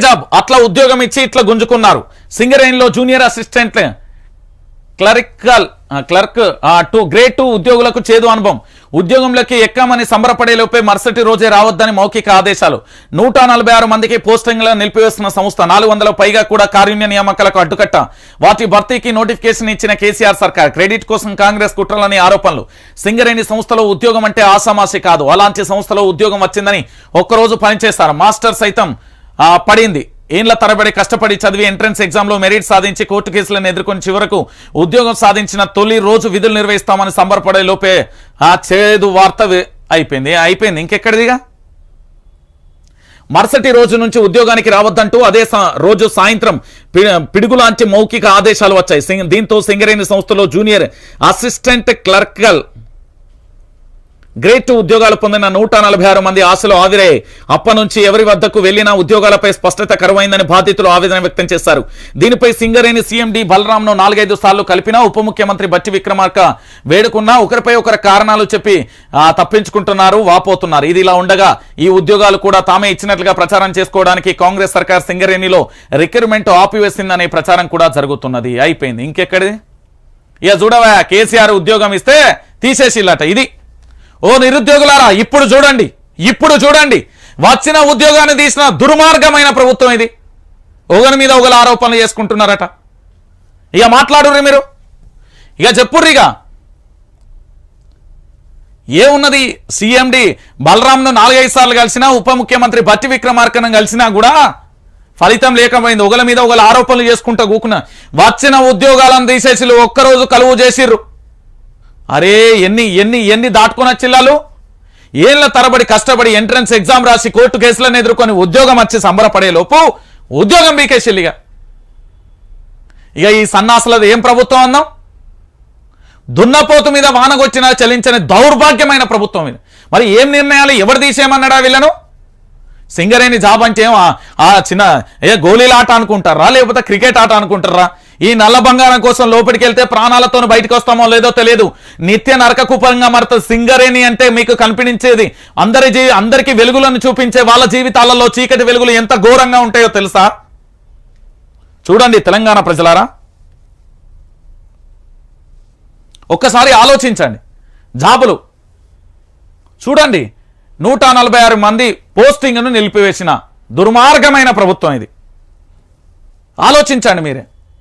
Job? అట్లా ఉద్యోగం ఇచ్చి ఇట్లా గుంజుకున్నారు. సింగరేణిలో junior assistant clerical clerk to grade two ఉద్యోగులకు చేదు అనుభవం. ఉద్యోగంలోకి ఎక్కామని సంబరపడే లోపే మరుసటి రోజే రావద్దని మౌఖిక ఆదేశాలు. నూట నలభై ఆరు మందికి పోస్టింగ్లను నిలిపివేస్తున్న సంస్థ నాలుగు వందల పైగా కూడా కారుణ్య నియామకాలకు అడ్డుకట్ట. వాటి భర్తీకి నోటిఫికేషన్ ఇచ్చిన కేసీఆర్ సర్కార్. క్రెడిట్ కోసం కాంగ్రెస్ కుట్రలని ఆరోపణలు. సింగరేణి సంస్థలో ఉద్యోగం అంటే ఆసామాసి కాదు. అలాంటి సంస్థలో ఉద్యోగం వచ్చిందని ఒక్కరోజు పనిచేస్తారు మాస్టర్ సైతం పడింది. ఏండ్ల తరబడి కష్టపడి చదివి ఎంట్రన్స్ ఎగ్జామ్లో మెరిట్ సాధించి కోర్టు కేసులను ఎదుర్కొని చివరకు ఉద్యోగం సాధించిన తొలి రోజు విధులు నిర్వహిస్తామని సంబరపడే లోపే ఆ చేదు వార్త అయిపోయింది. అయిపోయింది. ఇంకెక్కడిదిగా? మరుసటి రోజు నుంచి ఉద్యోగానికి రావద్దంటూ అదే సా- రోజు సాయంత్రం పిడుగులాంటి మౌఖిక ఆదేశాలు వచ్చాయి. సింగ- దీంతో సింగరేణి సంస్థలో junior assistant clerical grade two ఉద్యోగాలు పొందిన నూట నలభై ఆరు మంది ఆశలు ఆవిరే. అప్ప నుంచి ఎవరి వద్దకు వెళ్ళినా ఉద్యోగాలపై స్పష్టత కరువైందని బాధితులు ఆవేదన వ్యక్తం చేశారు. దీనిపై సింగరేణి సీఎండి బలరాంను నాలుగైదు సార్లు కలిపినా ఉప ముఖ్యమంత్రి బట్టి విక్రమార్క వేడుకున్నా ఒకరిపై ఒకరి కారణాలు చెప్పి తప్పించుకుంటున్నారు వాపోతున్నారు. ఇది ఇలా ఉండగా ఈ ఉద్యోగాలు కూడా తామే ఇచ్చినట్లుగా ప్రచారం చేసుకోవడానికి కాంగ్రెస్ సర్కార్ సింగరేణిలో రిక్రూట్మెంట్ ఆపివేసిందనే ప్రచారం కూడా జరుగుతున్నది. అయిపోయింది. ఇంకెక్కడిది? ఇక చూడవా కేసీఆర్ ఉద్యోగం ఇస్తే తీసేసిల్లట. ఇది ఓ నిరుద్యోగులారా ఇప్పుడు చూడండి ఇప్పుడు చూడండి. వచ్చిన ఉద్యోగాన్ని తీసిన దుర్మార్గమైన ప్రభుత్వం ఇది. ఒకరి మీద ఒకరు ఆరోపణలు చేసుకుంటున్నారట. ఇక మాట్లాడుర్రి మీరు. ఇక చెప్పుర్రి ఇక. ఏమున్నది సీఎండి బలరాంను నాలుగైదు సార్లు కలిసినా ఉప ముఖ్యమంత్రి భట్టి విక్రమార్కనం కలిసినా కూడా ఫలితం లేకపోయింది. ఒకరి మీద ఒకరు ఆరోపణలు చేసుకుంటా కూకున్నా వచ్చిన ఉద్యోగాలను తీసేసి ఒక్కరోజు కలువు చేసిర్రు. అరే ఎన్ని ఎన్ని ఎన్ని దాటుకున్న చిల్లాలు? ఏళ్ళ తరబడి కష్టపడి ఎంట్రన్స్ ఎగ్జామ్ రాసి కోర్టు కేసులను ఎదుర్కొని ఉద్యోగం వచ్చి సంబరపడే లోపు ఉద్యోగం బీకేసిల్లిగా ఇక ఈ సన్నాసులది ఏం ప్రభుత్వం అన్నాం దున్నపోతు మీద వానగొచ్చినా చలించని దౌర్భాగ్యమైన ప్రభుత్వం ఇది. మరి ఏం నిర్ణయాలు ఎవరు తీసేయమన్నాడా వీళ్ళను? సింగరేణి జాబ్ అంటే ఏం? ఆ- ఆ చిన్న ఏ గోళీల ఆట అనుకుంటారా? లేకపోతే క్రికెట్ ఆట అనుకుంటారా? ఈ నల్ల బంగారం కోసం లోపలికి వెళ్తే ప్రాణాలతో బయటకు వస్తామో లేదో తెలియదు. నిత్య నరకకూపంగా మారుతుంది సింగరేణి అంటే మీకు కనిపించేది. అందరి జీ అందరికీ వెలుగులను చూపించే వాళ్ళ జీవితాలలో చీకటి వెలుగులు ఎంత ఘోరంగా ఉంటాయో తెలుసా? చూడండి తెలంగాణ ప్రజలారా. ఒక్కసారి ఆలోచించండి. జాబులు. చూడండి నూట నలభై ఆరు మంది పోస్టింగ్ను నిలిపివేసిన దుర్మార్గమైన ప్రభుత్వం ఇది. ఆలోచించండి మీరే.